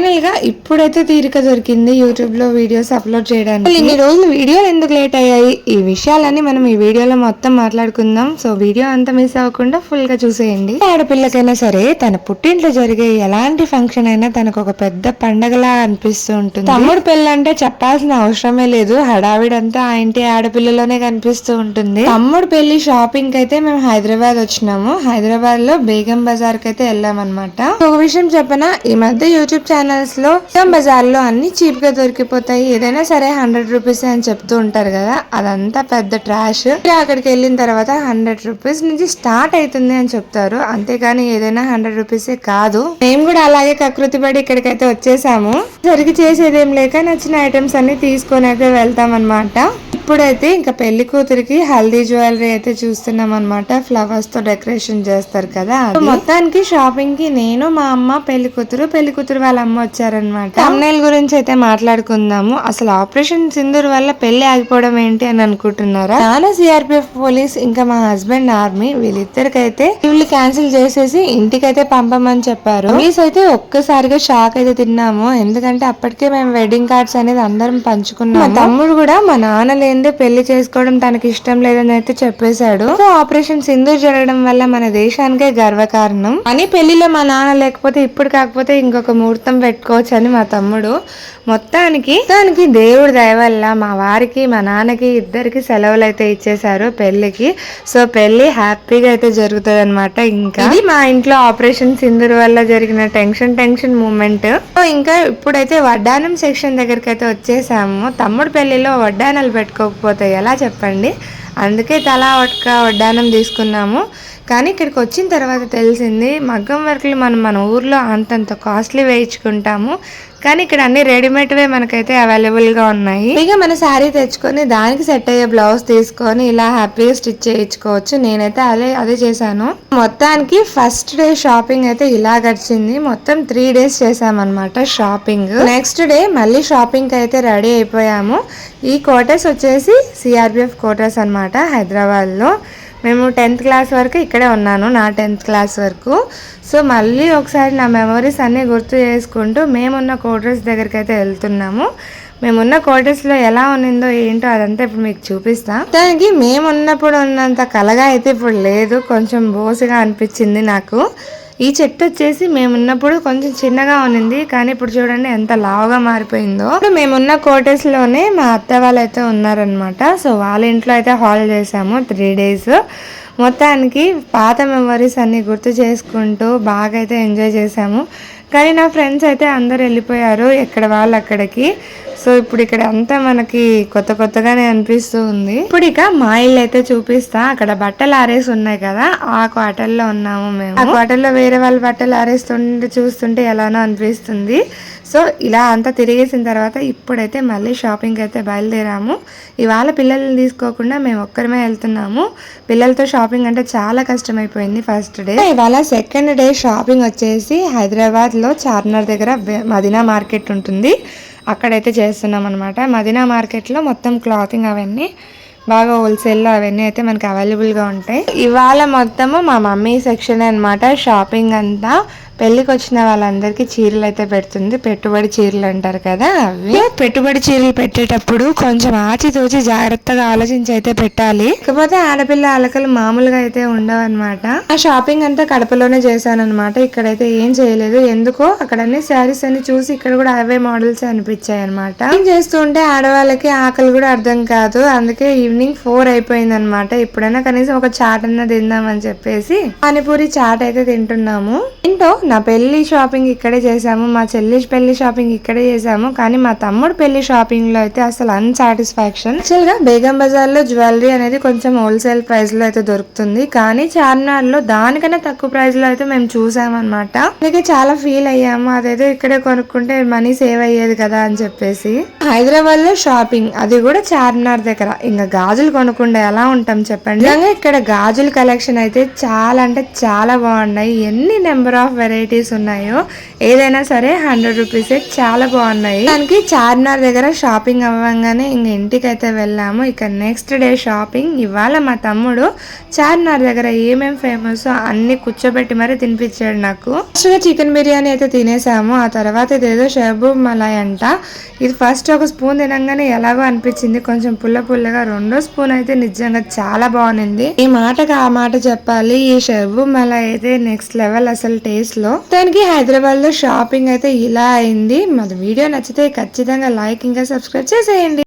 ఫైనల్గా ఇప్పుడైతే తీరిక దొరికింది యూట్యూబ్లో వీడియోస్ అప్లోడ్ చేయడానికి. ఇన్ని రోజులు వీడియోలు ఎందుకు లేట్ అయ్యాయి? ఈ విషయాలన్నీ మనం ఈ వీడియోలో మొత్తం మాట్లాడుకుందాం. సో వీడియో అంతా మిస్ అవ్వకుండా ఫుల్గా చూసేయండి. ఆడపిల్లకైనా సరే తన పుట్టింట్లో జరిగే ఎలాంటి ఫంక్షన్ అయినా తనకు ఒక పెద్ద పండగలా అనిపిస్తూ ఉంటుంది. తమ్ముడు పెళ్ళి అంటే చెప్పాల్సిన అవసరమే లేదు. హడావిడంతా ఆ ఇంటి ఆడపిల్లలోనే కనిపిస్తూ ఉంటుంది. తమ్ముడు పెళ్ళి షాపింగ్ అయితే మేము హైదరాబాద్ వచ్చినాము. హైదరాబాద్లో బేగం బజార్కి అయితే వెళ్ళామన్నమాట. ఒక విషయం చెప్పనా? ఈ మధ్య యూట్యూబ్ ఛానల్స్ లో బజార్లో అన్ని చీప్గా దొరికిపోతాయి. ఏదైనా సరే హండ్రెడ్ రూపీస్ అని చెప్తూ ఉంటారు కదా అదంతా పెద్ద ట్రాష్ అక్కడికి వెళ్ళిన తర్వాత హండ్రెడ్ రూపీస్ నుంచి స్టార్ట్ అవుతుంది అని చెప్తారు. అంతేగాని ఏదైనా హండ్రెడ్ రూపీసే కాదు. మేము కూడా అలాగే కకృతి పడి ఇక్కడికైతే వచ్చేసాము. సరిగ్గా చేసేదేం లేక నచ్చిన ఐటమ్స్ అన్ని తీసుకొని అయితే వెళ్తాం అనమాట ఇప్పుడైతే ఇంకా పెళ్ళి కూతురికి హల్దీ జ్యువెలరీ అయితే చూస్తున్నాం అనమాట ఫ్లవర్స్తో డెకరేషన్ చేస్తారు కదా. మొత్తానికి షాపింగ్కి నేను మా అమ్మ పెళ్ళి కూతురు పెళ్ళి కూతురు వాళ్ళ అమ్మ వచ్చారనమాట తమ్నేల్ గురించి అయితే మాట్లాడుకుందాము. అసలు ఆపరేషన్ సింధూర్ వల్ల పెళ్ళి ఆగిపోవడం ఏంటి అని అనుకుంటున్నారా? నాన్న సిఆర్పిఎఫ్ పోలీస్ ఇంకా మా హస్బెండ్ ఆర్మీ వీళ్ళిద్దరికైతే వీళ్ళు క్యాన్సిల్ చేసేసి ఇంటికైతే పంపమని చెప్పారు. పోలీస్ అయితే ఒక్కసారిగా షాక్ అయితే తిన్నాము. ఎందుకంటే అప్పటికే మేము వెడ్డింగ్ కార్డ్స్ అనేది అందరం పంచుకున్నాం మా తమ్ముడు కూడా మా నాన్న సింధు పెళ్ళి చేసుకోవడం తనకి ఇష్టం లేదని అయితే చెప్పేశాడు. సో ఆపరేషన్ సింధు జరగడం వల్ల మన దేశానికే గర్వకారణం. అని పెళ్ళిలో మా నాన్న లేకపోతే ఇప్పుడు కాకపోతే ఇంకొక ముహూర్తం పెట్టుకోవచ్చు అని మా తమ్ముడు మొత్తానికి దానికి దేవుడి దయ వల్ల మా వారికి మా నాన్నకి ఇద్దరికి సెలవులు అయితే ఇచ్చేశారు పెళ్ళికి. సో పెళ్ళి హ్యాపీగా అయితే జరుగుతుంది అనమాట ఇంకా. ఇది మా ఇంట్లో ఆపరేషన్ సింధూర్ వల్ల జరిగిన టెన్షన్ టెన్షన్ మూమెంట్. సో ఇంకా ఇప్పుడైతే వడ్డానం సెక్షన్ దగ్గరికి అయితే వచ్చేసాము. తమ్ముడు పెళ్ళిలో వడ్డానాలు పెట్టుకో పెట్టుకోకపోతే ఎలా చెప్పండి? అందుకే తలా వట్క వడ్డానం తీసుకున్నాము. కానీ ఇక్కడికి వచ్చిన తర్వాత తెలిసింది మగ్గం వర్క్లు మనం మన ఊర్లో అంతంత కాస్ట్లీ వేయించుకుంటాము. కానీ ఇక్కడ అన్ని రెడీమేడ్వే మనకైతే అవైలబుల్గా ఉన్నాయి. ఇక మన శారీ తెచ్చుకొని దానికి సెట్ అయ్యే బ్లౌజ్ తీసుకొని ఇలా హ్యాపీగా స్టిచ్ చేయించుకోవచ్చు. నేనైతే అదే అదే చేశాను. మొత్తానికి ఫస్ట్ డే షాపింగ్ అయితే ఇలా గడిచింది. మొత్తం త్రీ డేస్ చేసామన్నమాట షాపింగ్. నెక్స్ట్ డే మళ్ళీ షాపింగ్కి అయితే రెడీ అయిపోయాము. ఈ కోటర్స్ వచ్చేసి సిఆర్పిఎఫ్ క్వార్టర్స్ అనమాట హైదరాబాద్లో. మేము టెన్త్ క్లాస్ వరకు ఇక్కడే ఉన్నాను నా టెన్త్ క్లాస్ వరకు. సో మళ్ళీ ఒకసారి నా మెమరీస్ అన్నీ గుర్తు చేసుకుంటూ మేమున్న క్వార్టర్స్ దగ్గరికి అయితే వెళ్తున్నాము. మేమున్న క్వార్టర్స్లో ఎలా ఉన్నిందో ఏంటో అదంతా ఇప్పుడు మీకు చూపిస్తా. దానికి మేము ఉన్నప్పుడు ఉన్నంత కలగా అయితే ఇప్పుడు లేదు కొంచెం బోసుగా అనిపించింది నాకు. ఈ చెట్టు వచ్చేసి మేమున్నప్పుడు కొంచెం చిన్నగా ఉన్నింది కానీ ఇప్పుడు చూడండి ఎంత లావుగా మారిపోయిందో. ఇప్పుడు మేమున్న క్వార్టర్స్లోనే మా అత్త వాళ్ళు అయితే ఉన్నారనమాట సో వాళ్ళ ఇంట్లో అయితే హాల్ చేసాము త్రీ డేస్ మొత్తానికి పాత మెమరీస్ అన్ని గుర్తు చేసుకుంటూ బాగా అయితే ఎంజాయ్ చేసాము. కానీ నా ఫ్రెండ్స్ అయితే అందరు వెళ్ళిపోయారు ఎక్కడ వాళ్ళు అక్కడికి. సో ఇప్పుడు ఇక్కడ అంతా మనకి కొత్త కొత్తగానే అనిపిస్తూ ఉంది. ఇప్పుడు ఇక మా ఇల్లు అయితే చూపిస్తా. అక్కడ బట్టలు ఆరేసి ఉన్నాయి కదా ఆ క్వార్టర్లో ఉన్నాము మేము. ఆ క్వార్టర్లో వేరే వాళ్ళ బట్టలు ఆరేస్తుంటే చూస్తుంటే ఎలానో అనిపిస్తుంది. సో ఇలా అంతా తిరిగేసిన తర్వాత ఇప్పుడైతే మళ్ళీ షాపింగ్ అయితే బయలుదేరాము. ఇవాళ పిల్లల్ని తీసుకోకుండా మేము ఒక్కరమే వెళ్తున్నాము. పిల్లలతో షాపింగ్ అంటే చాలా కష్టమైపోయింది ఫస్ట్ డే. ఇవాళ సెకండ్ డే షాపింగ్ వచ్చేసి హైదరాబాద్లో చార్మినార్ దగ్గర మదీనా మార్కెట్ ఉంటుంది. అక్కడైతే చేస్తున్నాం అనమాట మదీనా మార్కెట్లో మొత్తం క్లాతింగ్ అవన్నీ బాగా హోల్సేల్లో అవన్నీ అయితే మనకి అవైలబుల్గా ఉంటాయి. ఇవాళ మొత్తము మా మమ్మీ సెక్షన్ అన్నమాట షాపింగ్ అంతా పెళ్ళికి వచ్చిన వాళ్ళందరికీ చీరలు అయితే పెడుతుంది. పెట్టుబడి చీరలు అంటారు కదా అవి. పెట్టుబడి చీరలు పెట్టేటప్పుడు కొంచెం ఆచితూచి జాగ్రత్తగా ఆలోచించి అయితే పెట్టాలి. కాకపోతే ఆడపిల్ల అలకలు మామూలుగా అయితే ఉండవు అనమాట ఆ షాపింగ్ అంతా కడపలోనే చేశాను అనమాట ఇక్కడైతే ఏం చేయలేదు. ఎందుకో అక్కడ అన్ని శారీస్ అన్ని చూసి ఇక్కడ కూడా అవే మోడల్స్ అనిపించాయి అనమాట ఏం చేస్తుంటే ఆడవాళ్ళకి ఆకలి కూడా అర్థం కాదు. అందుకే ఈవినింగ్ ఫోర్ అయిపోయింది అనమాట ఇప్పుడైనా కనీసం ఒక చాట్ అన్న తిందామని చెప్పేసి పానీపూరి చాట్ అయితే తింటున్నాము. ఏంటో నా పెళ్ళి షాపింగ్ ఇక్కడే చేసాము మా చెల్లి పెళ్ళి షాపింగ్ ఇక్కడే చేసాము కానీ మా తమ్ముడు పెళ్ళి షాపింగ్లో అయితే అసలు అన్సాటిస్ఫాక్షన్ యాక్చువల్గా బేగం బజార్లో జ్యువెలరీ అనేది కొంచెం హోల్సేల్ ప్రైస్లో అయితే దొరుకుతుంది కానీ చార్మినార్లో దానికన్నా తక్కువ ప్రైస్లో అయితే మేము చూసామన్నమాట. అందుకే చాలా ఫీల్ అయ్యాము అదేదో ఇక్కడే కొనుక్కుంటే మనీ సేవ్ అయ్యేది కదా అని చెప్పేసి. హైదరాబాద్లో షాపింగ్ అది కూడా చార్మినార్ దగ్గర. ఇంకా గాజులు కొనుక్కుంటే ఎలా ఉంటాం చెప్పండి? ఇక్కడ గాజుల కలెక్షన్ అయితే చాలా అంటే చాలా బాగున్నాయి. ఎన్ని నెంబర్ ఆఫ్ వెరైటీ వెరైటీస్ ఉన్నాయో ఏదైనా సరే హండ్రెడ్ రూపీస్ చాలా బాగున్నాయి. దానికి చార్మినార్ దగ్గర షాపింగ్ అవ్వగానే ఇంక ఇంటికి అయితే వెళ్ళాము. ఇక నెక్స్ట్ డే షాపింగ్ ఇవాళ మా తమ్ముడు చార్మినార్ దగ్గర ఏమేం ఫేమస్ అన్ని కూర్చోబెట్టి మరీ తినిపించాడు నాకు. ఫస్ట్గా చికెన్ బిర్యానీ అయితే తినేసాము. ఆ తర్వాత ఇదేదో షహబూబ్ మలాయ్ అంట. ఇది ఫస్ట్ ఒక స్పూన్ తినంగానే ఎలాగో అనిపించింది. కొంచెం పుల్ల పుల్లగా రెండో స్పూన్ అయితే నిజంగా చాలా బాగుంది. ఈ మాటకు ఆ మాట చెప్పాలి. ఈ షర్బు మలాయ్ అయితే నెక్స్ట్ లెవెల్ అసలు టేస్ట్ లో. దానికి హైదరాబాద్లో షాపింగ్ అయితే ఇలా అయింది. మన వీడియో నచ్చితే ఖచ్చితంగా లైక్ ఇంకా సబ్స్క్రైబ్ చేసేయండి.